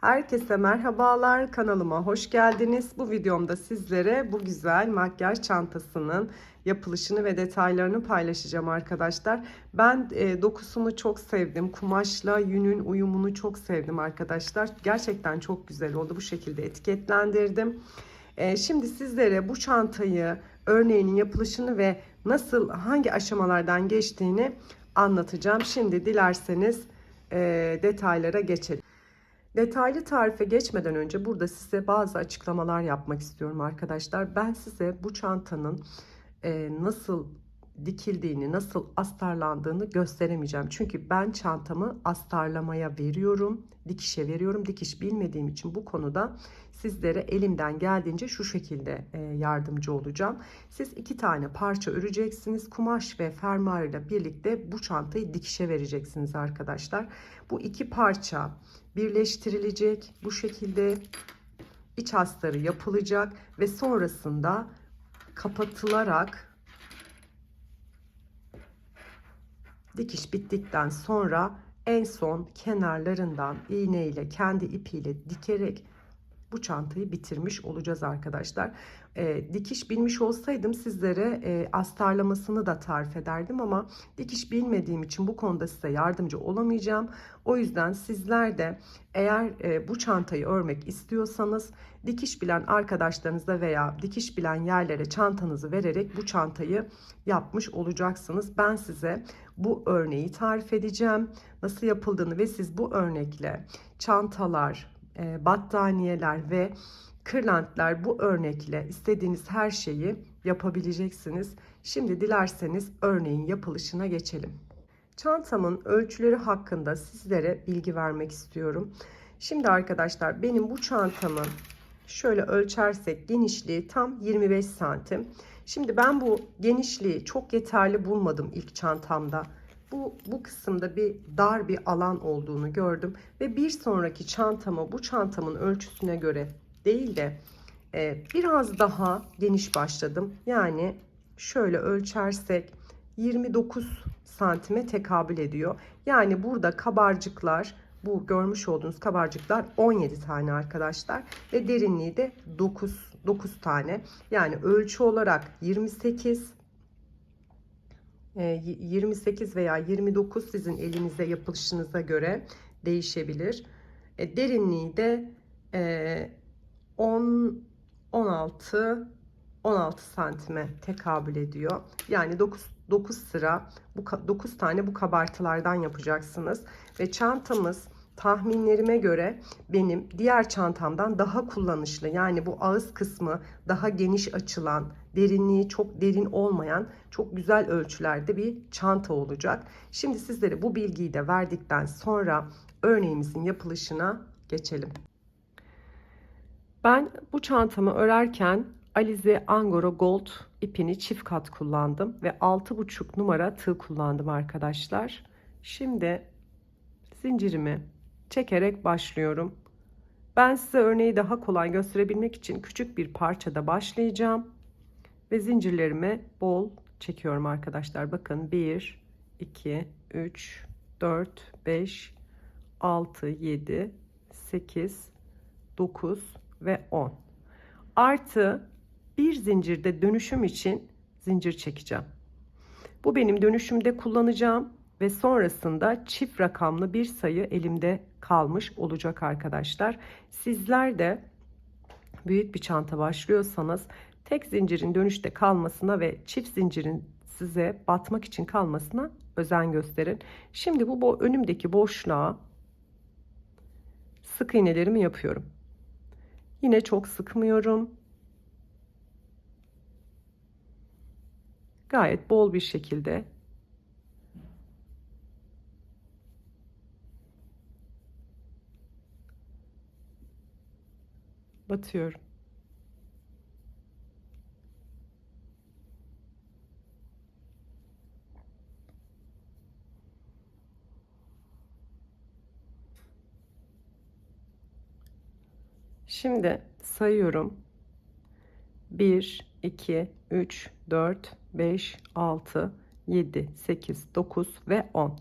Herkese merhabalar kanalıma hoş geldiniz. Bu videomda sizlere bu güzel makyaj çantasının yapılışını ve detaylarını paylaşacağım arkadaşlar. Ben e, dokusunu çok sevdim. Kumaşla yünün uyumunu çok sevdim arkadaşlar. Gerçekten çok güzel oldu. Bu şekilde etiketlendirdim. E, şimdi sizlere bu çantayı, örneğinin yapılışını ve nasıl hangi aşamalardan geçtiğini anlatacağım. Şimdi dilerseniz e, detaylara geçelim. Detaylı tarife geçmeden önce burada size bazı açıklamalar yapmak istiyorum arkadaşlar. Ben size bu çantanın e, nasıl dikildiğini, nasıl astarlandığını gösteremeyeceğim. Çünkü ben çantamı astarlamaya veriyorum, dikişe veriyorum. Dikiş bilmediğim için bu konuda sizlere elimden geldiğince şu şekilde e, yardımcı olacağım. Siz iki tane parça öreceksiniz. Kumaş ve fermuar birlikte bu çantayı dikişe vereceksiniz arkadaşlar. Bu iki parça birleştirilecek. Bu şekilde iç astarı yapılacak ve sonrasında kapatılarak dikiş bittikten sonra en son kenarlarından iğne ile kendi ipiyle dikerek bu çantayı bitirmiş olacağız arkadaşlar. E, dikiş bilmiş olsaydım sizlere e, astarlamasını da tarif ederdim ama dikiş bilmediğim için bu konuda size yardımcı olamayacağım. O yüzden sizler de eğer e, bu çantayı örmek istiyorsanız dikiş bilen arkadaşlarınıza veya dikiş bilen yerlere çantanızı vererek bu çantayı yapmış olacaksınız. Ben size bu örneği tarif edeceğim. Nasıl yapıldığını ve siz bu örnekle çantalar, e, battaniyeler ve kırlentler bu örnekle istediğiniz her şeyi yapabileceksiniz. Şimdi dilerseniz örneğin yapılışına geçelim. Çantamın ölçüleri hakkında sizlere bilgi vermek istiyorum. Şimdi arkadaşlar benim bu çantamın şöyle ölçersek genişliği tam 25 santim. Şimdi ben bu genişliği çok yeterli bulmadım ilk çantamda bu, bu kısımda bir dar bir alan olduğunu gördüm. Ve bir sonraki çantama bu çantamın ölçüsüne göre değil de e, biraz daha geniş başladım. Yani şöyle ölçersek 29 santime tekabül ediyor. Yani burada kabarcıklar bu görmüş olduğunuz kabarcıklar 17 tane arkadaşlar ve derinliği de 9 9 tane. Yani ölçü olarak 28 28 e, veya 29 sizin elinize yapılışınıza göre değişebilir. E, derinliği de 10 16 16 santime tekabül ediyor. Yani 9 9 sıra bu 9 tane bu kabartılardan yapacaksınız ve çantamız tahminlerime göre benim diğer çantamdan daha kullanışlı. Yani bu ağız kısmı daha geniş açılan, derinliği çok derin olmayan, çok güzel ölçülerde bir çanta olacak. Şimdi sizlere bu bilgiyi de verdikten sonra örneğimizin yapılışına geçelim. Ben bu çantamı örerken Alize Angora Gold ipini çift kat kullandım ve 6,5 numara tığ kullandım arkadaşlar. Şimdi zincirimi çekerek başlıyorum. Ben size örneği daha kolay gösterebilmek için küçük bir parçada başlayacağım. Ve zincirlerimi bol çekiyorum arkadaşlar. Bakın 1, 2, 3, 4, 5, 6, 7, 8, 9 ve 10. Artı bir zincirde dönüşüm için zincir çekeceğim. Bu benim dönüşümde kullanacağım ve sonrasında çift rakamlı bir sayı elimde kalmış olacak arkadaşlar. Sizler de büyük bir çanta başlıyorsanız tek zincirin dönüşte kalmasına ve çift zincirin size batmak için kalmasına özen gösterin. Şimdi bu, bu önümdeki boşluğa sık iğnelerimi yapıyorum. Yine çok sıkmıyorum. Gayet bol bir şekilde batıyorum. Şimdi sayıyorum. 1, 2, 3, 4, 5, 6, 7, 8, 9 ve 10.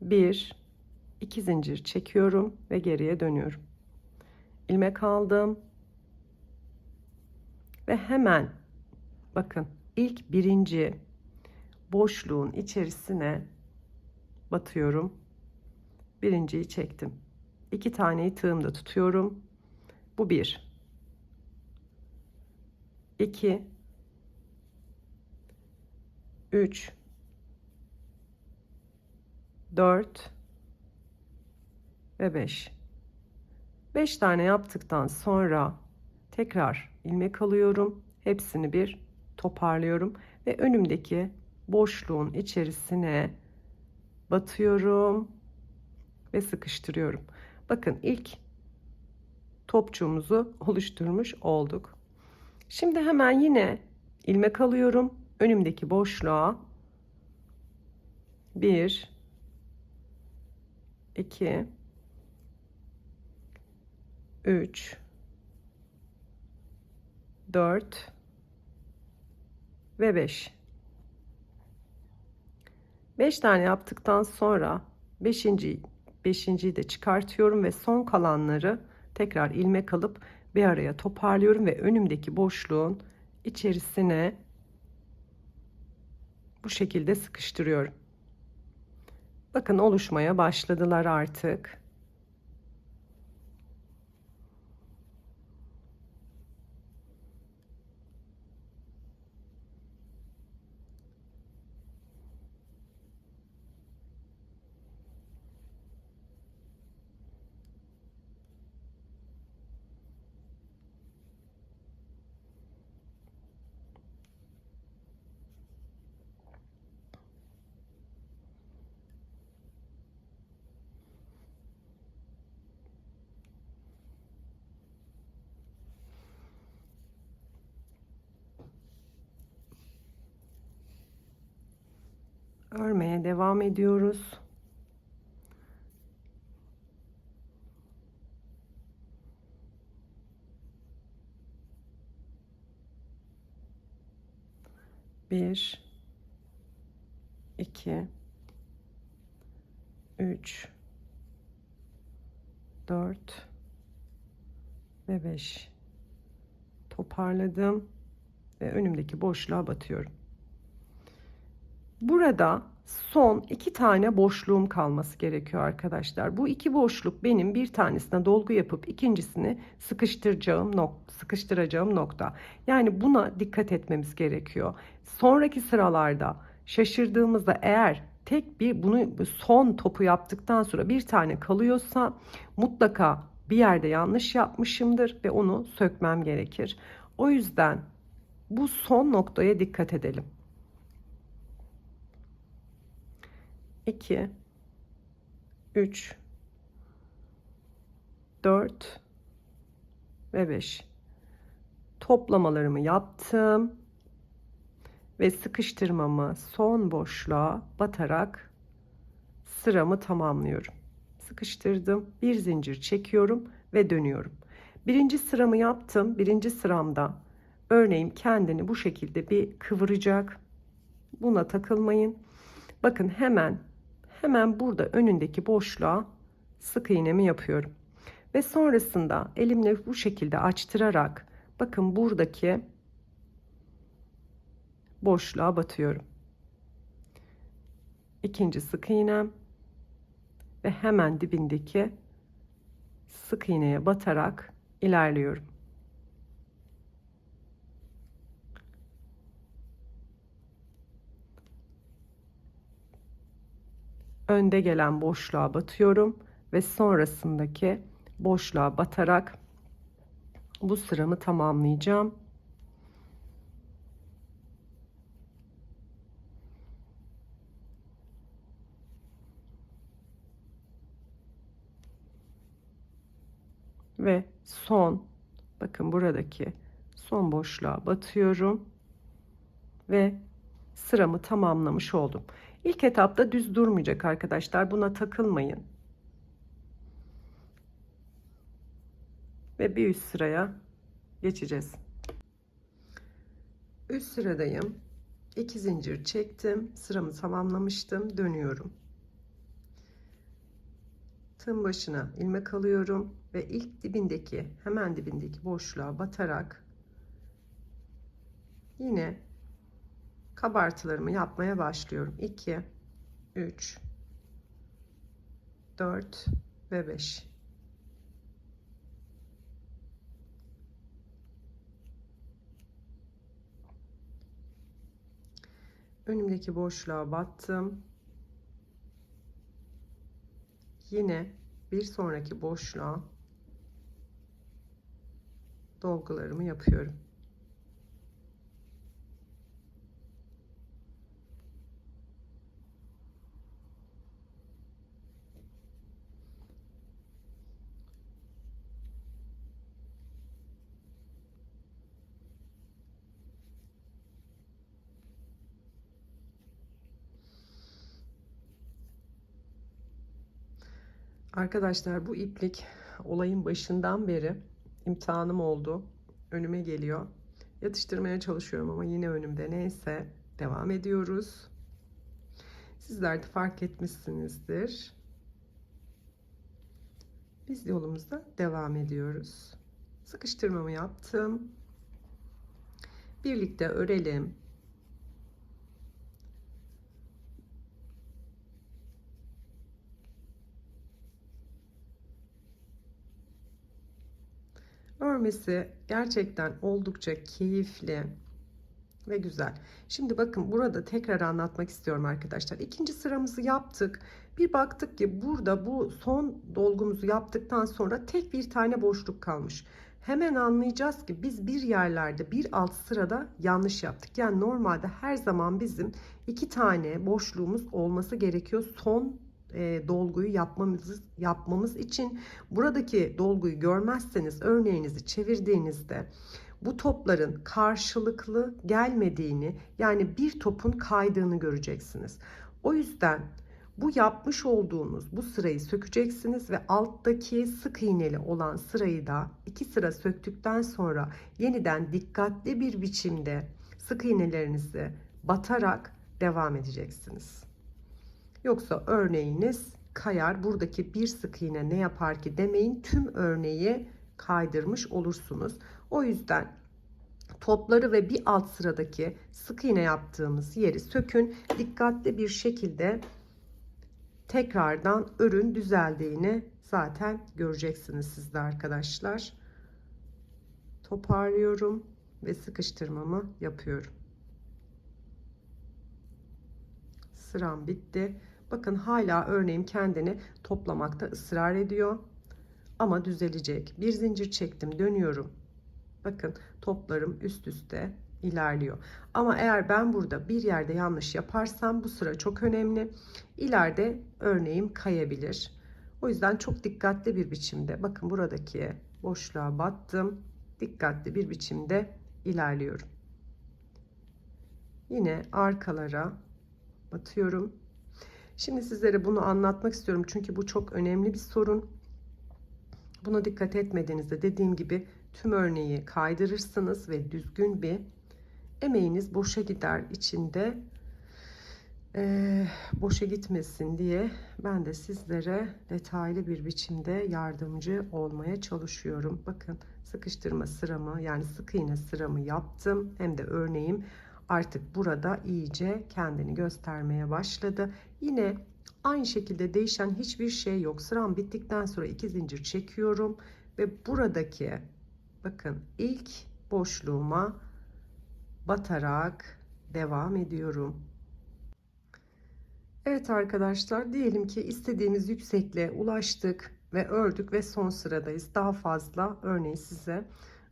1 2 zincir çekiyorum ve geriye dönüyorum. ilmek aldım. Ve hemen bakın ilk birinci boşluğun içerisine batıyorum. Birinciyi çektim. İki taneyi tığımda tutuyorum. Bu bir. İki. Üç. Dört. Ve beş. Beş tane yaptıktan sonra tekrar ilmek alıyorum. Hepsini bir toparlıyorum ve önümdeki boşluğun içerisine batıyorum ve sıkıştırıyorum. Bakın ilk topçuğumuzu oluşturmuş olduk. Şimdi hemen yine ilmek alıyorum. Önümdeki boşluğa 1 2 3 4 ve 5 5 tane yaptıktan sonra 5. 5.yi de çıkartıyorum ve son kalanları tekrar ilmek alıp bir araya toparlıyorum ve önümdeki boşluğun içerisine bu şekilde sıkıştırıyorum. Bakın oluşmaya başladılar artık. Örmeye devam ediyoruz. Bir, iki, üç, dört ve beş. Toparladım ve önümdeki boşluğa batıyorum. Burada son iki tane boşluğum kalması gerekiyor arkadaşlar. Bu iki boşluk benim bir tanesine dolgu yapıp ikincisini sıkıştıracağım nok sıkıştıracağım nokta. Yani buna dikkat etmemiz gerekiyor. Sonraki sıralarda şaşırdığımızda eğer tek bir bunu son topu yaptıktan sonra bir tane kalıyorsa mutlaka bir yerde yanlış yapmışımdır ve onu sökmem gerekir. O yüzden bu son noktaya dikkat edelim. 2 3 4 ve 5 toplamalarımı yaptım ve sıkıştırmamı son boşluğa batarak sıramı tamamlıyorum. Sıkıştırdım. Bir zincir çekiyorum ve dönüyorum. Birinci sıramı yaptım. Birinci sıramda örneğim kendini bu şekilde bir kıvıracak. Buna takılmayın. Bakın hemen hemen burada önündeki boşluğa sık iğnemi yapıyorum. Ve sonrasında elimle bu şekilde açtırarak bakın buradaki boşluğa batıyorum. İkinci sık iğnem ve hemen dibindeki sık iğneye batarak ilerliyorum. Önde gelen boşluğa batıyorum ve sonrasındaki boşluğa batarak bu sıramı tamamlayacağım. Ve son bakın buradaki son boşluğa batıyorum ve sıramı tamamlamış oldum. İlk etapta düz durmayacak arkadaşlar. Buna takılmayın. Ve bir üst sıraya geçeceğiz. Üst sıradayım. 2 zincir çektim. Sıramı tamamlamıştım. Dönüyorum. tığın başına ilmek alıyorum ve ilk dibindeki hemen dibindeki boşluğa batarak yine kabartılarımı yapmaya başlıyorum. 2 3 4 ve 5 önümdeki boşluğa battım. Yine bir sonraki boşluğa dolgularımı yapıyorum. Arkadaşlar bu iplik olayın başından beri imtihanım oldu. Önüme geliyor. Yatıştırmaya çalışıyorum ama yine önümde. Neyse devam ediyoruz. Sizler de fark etmişsinizdir. Biz yolumuzda devam ediyoruz. Sıkıştırmamı yaptım. Birlikte örelim. Örmesi gerçekten oldukça keyifli ve güzel. Şimdi bakın burada tekrar anlatmak istiyorum arkadaşlar. İkinci sıramızı yaptık. Bir baktık ki burada bu son dolgumuzu yaptıktan sonra tek bir tane boşluk kalmış. Hemen anlayacağız ki biz bir yerlerde bir alt sırada yanlış yaptık. Yani normalde her zaman bizim iki tane boşluğumuz olması gerekiyor son e, dolguyu yapmamız yapmamız için buradaki dolguyu görmezseniz örneğinizi çevirdiğinizde bu topların karşılıklı gelmediğini yani bir topun kaydığını göreceksiniz. O yüzden bu yapmış olduğunuz bu sırayı sökeceksiniz ve alttaki sık iğneli olan sırayı da iki sıra söktükten sonra yeniden dikkatli bir biçimde sık iğnelerinizi batarak devam edeceksiniz. Yoksa örneğiniz kayar. Buradaki bir sık iğne ne yapar ki demeyin. Tüm örneği kaydırmış olursunuz. O yüzden topları ve bir alt sıradaki sık iğne yaptığımız yeri sökün. Dikkatli bir şekilde tekrardan örün düzeldiğini zaten göreceksiniz siz de arkadaşlar. Toparlıyorum ve sıkıştırmamı yapıyorum. Sıram bitti. Bakın hala örneğim kendini toplamakta ısrar ediyor. Ama düzelecek. Bir zincir çektim dönüyorum. Bakın toplarım üst üste ilerliyor. Ama eğer ben burada bir yerde yanlış yaparsam bu sıra çok önemli. İleride örneğim kayabilir. O yüzden çok dikkatli bir biçimde bakın buradaki boşluğa battım. Dikkatli bir biçimde ilerliyorum. Yine arkalara batıyorum. Şimdi sizlere bunu anlatmak istiyorum çünkü bu çok önemli bir sorun. Buna dikkat etmediğinizde dediğim gibi tüm örneği kaydırırsınız ve düzgün bir emeğiniz boşa gider içinde e, boşa gitmesin diye ben de sizlere detaylı bir biçimde yardımcı olmaya çalışıyorum. Bakın sıkıştırma sıramı yani sık iğne sıramı yaptım hem de örneğim artık burada iyice kendini göstermeye başladı. Yine aynı şekilde değişen hiçbir şey yok. Sıram bittikten sonra iki zincir çekiyorum ve buradaki bakın ilk boşluğuma batarak devam ediyorum. Evet arkadaşlar diyelim ki istediğimiz yüksekliğe ulaştık ve ördük ve son sıradayız. Daha fazla örneği size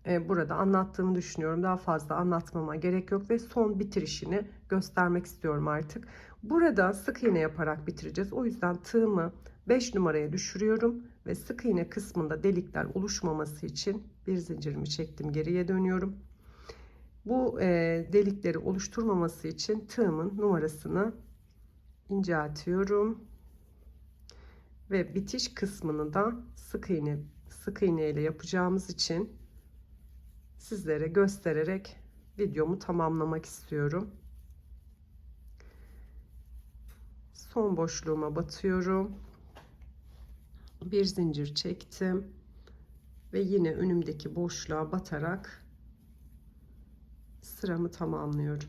burada anlattığımı düşünüyorum. Daha fazla anlatmama gerek yok ve son bitirişini göstermek istiyorum artık. Burada sık iğne yaparak bitireceğiz. O yüzden tığımı 5 numaraya düşürüyorum ve sık iğne kısmında delikler oluşmaması için bir zincirimi çektim geriye dönüyorum. Bu e, delikleri oluşturmaması için tığımın numarasını inceltiyorum ve bitiş kısmını da sık iğne sık iğne ile yapacağımız için sizlere göstererek videomu tamamlamak istiyorum. Son boşluğuma batıyorum. bir zincir çektim ve yine önümdeki boşluğa batarak sıramı tamamlıyorum.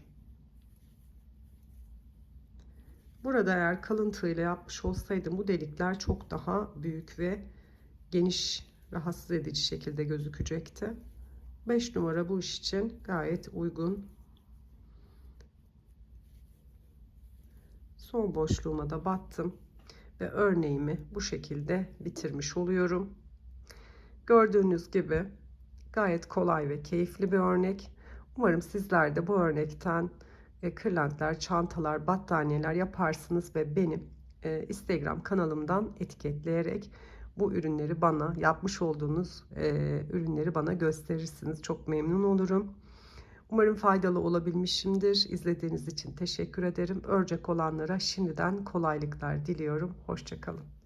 Burada eğer kalın tığ ile yapmış olsaydım bu delikler çok daha büyük ve geniş rahatsız edici şekilde gözükecekti. 5 numara bu iş için gayet uygun. Son boşluğuma da battım ve örneğimi bu şekilde bitirmiş oluyorum. Gördüğünüz gibi gayet kolay ve keyifli bir örnek. Umarım sizler de bu örnekten e, kırlentler, çantalar, battaniyeler yaparsınız ve benim e, Instagram kanalımdan etiketleyerek bu ürünleri bana yapmış olduğunuz e, ürünleri bana gösterirsiniz. Çok memnun olurum. Umarım faydalı olabilmişimdir. İzlediğiniz için teşekkür ederim. Örecek olanlara şimdiden kolaylıklar diliyorum. Hoşçakalın.